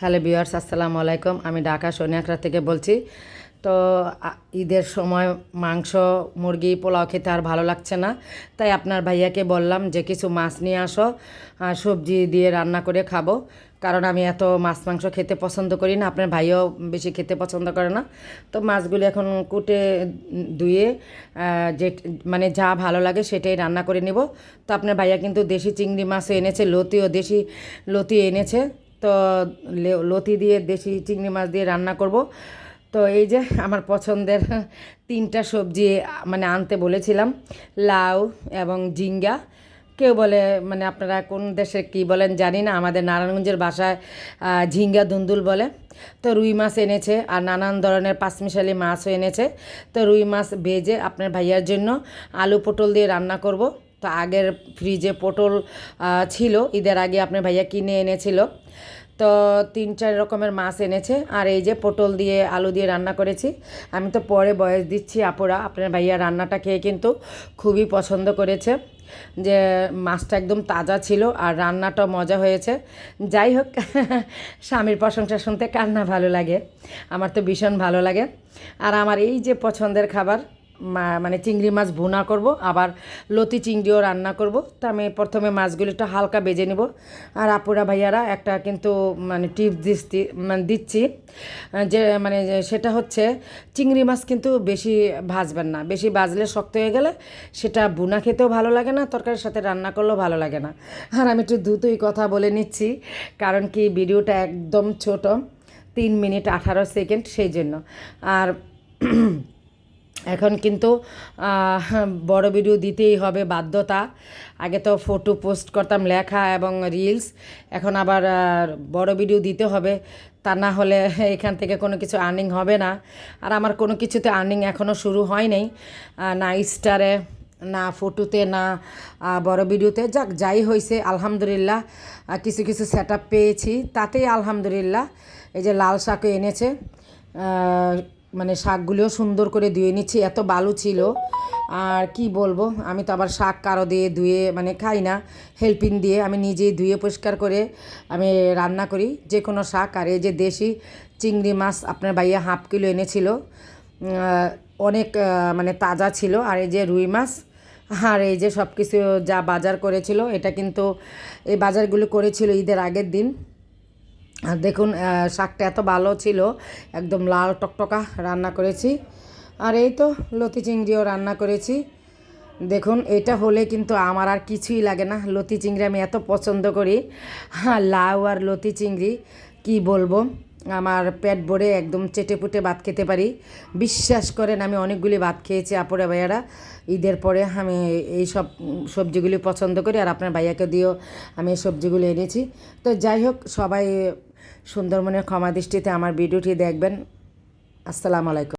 Hello বিয়ার্স আসসালামু আলাইকুম। আমি ঢাকা সোনিয়াকড়া থেকে বলছি। তো ঈদের সময় মাংস, মুরগি, পোলাও খেতে আর ভালো লাগছে না। তাই আপনার ভাইয়াকে বললাম যে, কিছু মাছ নিয়ে আসো সবজি দিয়ে রান্না করে খাব। কারণ আমি এত মাছ, মাংস খেতে পছন্দ করি না, আপনার ভাইও বেশি খেতে পছন্দ করে না। তো, মাছগুলি এখন কুটে ধুয়ে যে মানে যা ভালো লাগে সেটাই রান্না করে নিব। তো, আপনার ভাইয়া কিন্তু দেশি চিংড়ি মাছও এনেছে, লতিও দেশি লতি এনেছে। তো লতি দিয়ে দেশি চিংড়ি মাছ দিয়ে রান্না করব। তো এই যে আমার পছন্দের তিনটা সবজি মানে আনতে বলেছিলাম লাউ এবং ঝিঙ্গা। কেউ বলে মানে আপনারা কোন দেশে কি বলেন জানি না আমাদের নারায়ণগঞ্জের আহ, ঝিঙ্গা দুন্দুল বলে। তো রুই মাছ এনেছে আর নানান ধরনের পাঁচমিশালি মাছও এনেছে। তো রুই মাছ ভেজে আপনার ভাইয়ার জন্য আলু পটল দিয়ে রান্না করব। তো আগের ফ্রিজে পটল ছিল। ঈদের আগে আপনার ভাইয়া কিনে এনেছিল। তো তিন, চার রকমের মাছ এনেছে। আর এই যে পটল দিয়ে আলু দিয়ে রান্না করেছি। আমি তো পরে বয়স দিচ্ছি আপুরা। আপনার ভাইয়া রান্নাটা খেয়ে কিন্তু খুবই পছন্দ করেছে। যে মাছটা একদম তাজা ছিল আর রান্নাটা মজা হয়েছে। যাই হোক, স্বামীর প্রশংসা শুনতে কার না ভালো লাগে। আমার তো ভীষণ ভালো লাগে। আর আমার এই যে পছন্দের খাবার মানে চিংড়ি মাছ ভুনা করব, আবার লতি চিংড়িও রান্না করব। তো আমি প্রথমে মাছগুলো একটু হালকা বেজে নেব। আর আপুরা ভাইয়ারা একটা কিন্তু মানে টিপস দিচ্ছি মানে দিচ্ছি, যে মানে সেটা হচ্ছে চিংড়ি মাছ কিন্তু বেশি ভাজবেন না। বেশি ভাজলে শক্ত হয়ে গেলে সেটা বুনা খেতেও ভালো লাগে না, তরকারির সাথে রান্না করলেও ভালো লাগে না। আর আমি একটু দ্রুতই কথা বলে নিচ্ছি, কারণ কি ভিডিওটা একদম ছোট, তিন মিনিট আঠারো সেকেন্ড, সেই জন্য। আর এখন কিন্তু বড় ভিডিও দিতেই হবে বাধ্যতা। আগে তো ফটো পোস্ট করতাম লেখা এবং রিলস এখন আবার বড় ভিডিও দিতে হবে। তা না হলে এখান থেকে কোনো কিছু আর্নিং হবে না। আর আমার কোনো কিছুতে আর্নিং এখনও শুরু হয় নাই। না স্টারে না ফটোতে না বড় ভিডিওতে যাক, যাই হয়েছে আলহামদুলিল্লাহ। কিছু কিছু সেট পেয়েছি। তাতেই আলহামদুলিল্লাহ, এই যে লাল শাকও এনেছে। মানে শাকগুলিও সুন্দর করে ধুয়ে নিচ্ছি, এত বালু ছিল। আর কি বলব, আমি তো আবার শাক কারও দিয়ে ধুয়ে মানে খাই না হেল্পিং দিয়ে আমি নিজেই ধুয়ে পরিষ্কার করে আমি রান্না করি। যে কোনো শাক, আর এই যে দেশি চিংড়ি মাছ আপনার ভাইয়া হাফ কিলো এনেছিল অনেক মানে তাজা ছিল। আর এই যে রুই মাছ, আর এই যে সব কিছু যা বাজার করেছিল, এটা কিন্তু এই বাজারগুলো করেছিল ঈদের আগের দিন। আর দেখুন শাকটা এত ভালো ছিল, একদম লাল টকটকা রান্না করেছি। আর এই তো লতি চিংড়িও রান্না করেছি। দেখুন, এটা হলে কিন্তু আমার আর কিছুই লাগে না। লতি চিংড়ি আমি এত পছন্দ করি। হ্যাঁ লাউ আর লতি চিংড়ি, কি বলব? আমার পেট ভরে একদম চেটে পুটে ভাত খেতে পারি। বিশ্বাস করেন, আমি অনেকগুলি ভাত খেয়েছি আপুরে ভাইয়ারা। ঈদের পরে আমি এই সব সবজিগুলি পছন্দ করি আর আপনার ভাইয়াকে দিয়েও আমি এই সবজিগুলি এনেছি। তো যাই হোক, সবাই সুন্দরবনের ক্ষমা দৃষ্টিতে আমার ভিডিওটি দেখবেন। আসসালামু আলাইকুম।